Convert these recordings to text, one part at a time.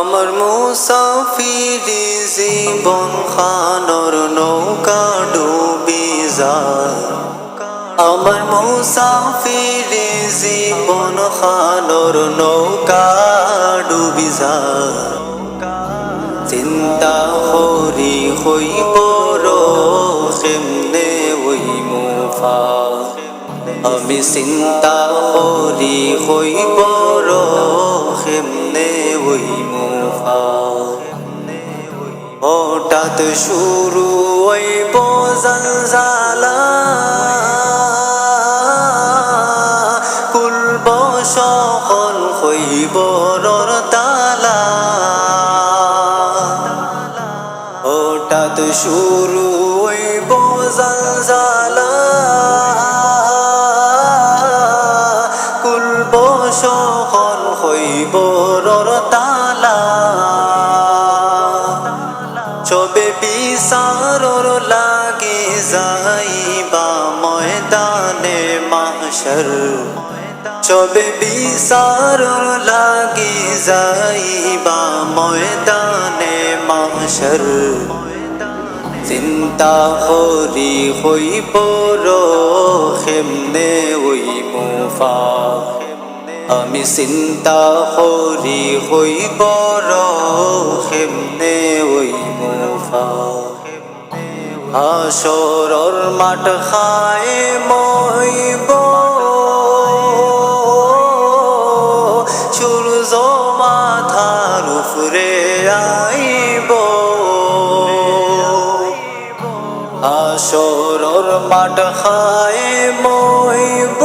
আমার মুসাফিরি জীবন খানর নৌকা ডুবি যায়। আমার মুসাফিরি জীবন খানর নৌকা ডুবি যায়। চিন্তা করি হইব কেমনে ওই মুফা আমি চিন্তা করি হইব কেমনে ওই হঠাৎ শুরু ওই জলজালা কুলব সকল হইব তালা। হঠাৎ শুরু যাইবা ময়দানে মাশর চবে বিচারর লাগে যাইবা ময়দানে মাশর চিন্তা করি হইব খেমনে ওই মুফা। আমি চিন্তা করি হইব খেমনে ওই মুফা। আসরর মাঠ খায় মহিব সূর্য মাথার উপরে আইব। আসরর মাঠ খায় মইব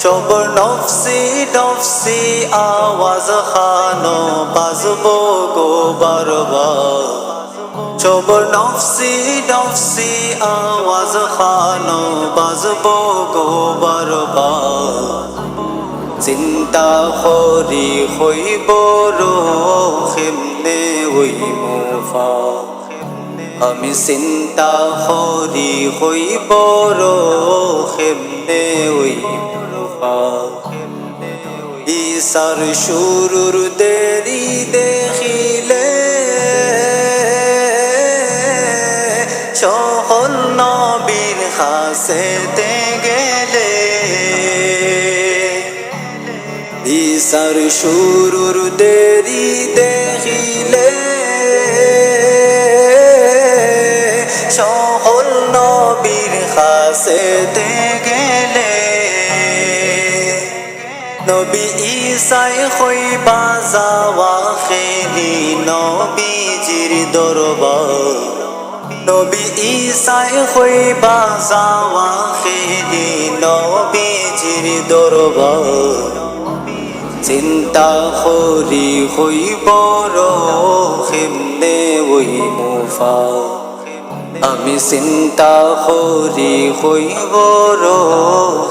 চব নফসি নফসি আওয়াজ খানো, বাজব গো বারবার চব নফসি নফসি আওয়াজ খানো, বাজব গো বারবার চিন্তা করি হইব খেমনে ওই মুফা আমি চিন্তা করি হইব খেমনে ওই মুফা ঈশার শুরুর দেরি দেখিলে সকল নবীর হাসেতে গেলে ঈশার শুরুর দেরি দেখিলে সকল নবীর হাসেতে গেলে নবী ঈসাই হইবা যাওয়া খেলি নবীজির দরবার। নবী ঈসাই হইবা যাওয়া খেলি নবীজির দরবার। চিন্তা করি হইব খেমনে ওই মুফা। আমি চিন্তা করি হইব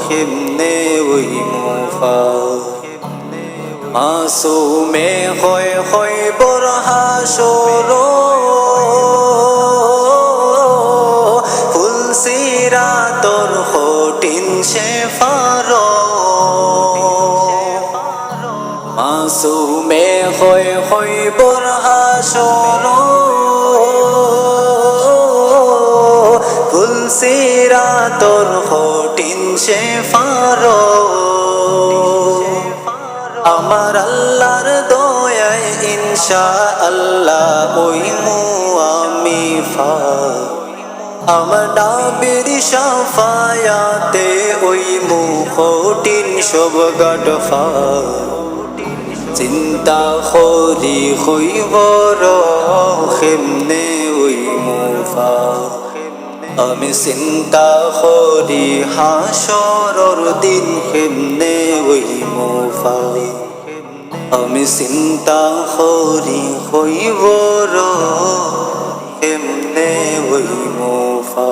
খেমনে ওই মুফা। মাসুমে হয় হয় বড় হাসর। ফুলসিরা তোর হটিন সে ফার মাসুমে হয় হয় বড় হাসর। ফুলসিরা তোর হটিন সে ফার আমার আল্লাহর দয়ায় ইনশা আল্লাহ ওই আমি ফা আমার নাবির সাফায়াতে ওই মুখটিন সব গাটফা চিন্তা করি হইব খেমনে ওই মুফা আমি চিন্তা করি হাসরর দিন কেমনে ওই মোফা আমি চিন্তা করি হইব কেমনে ওই মোফা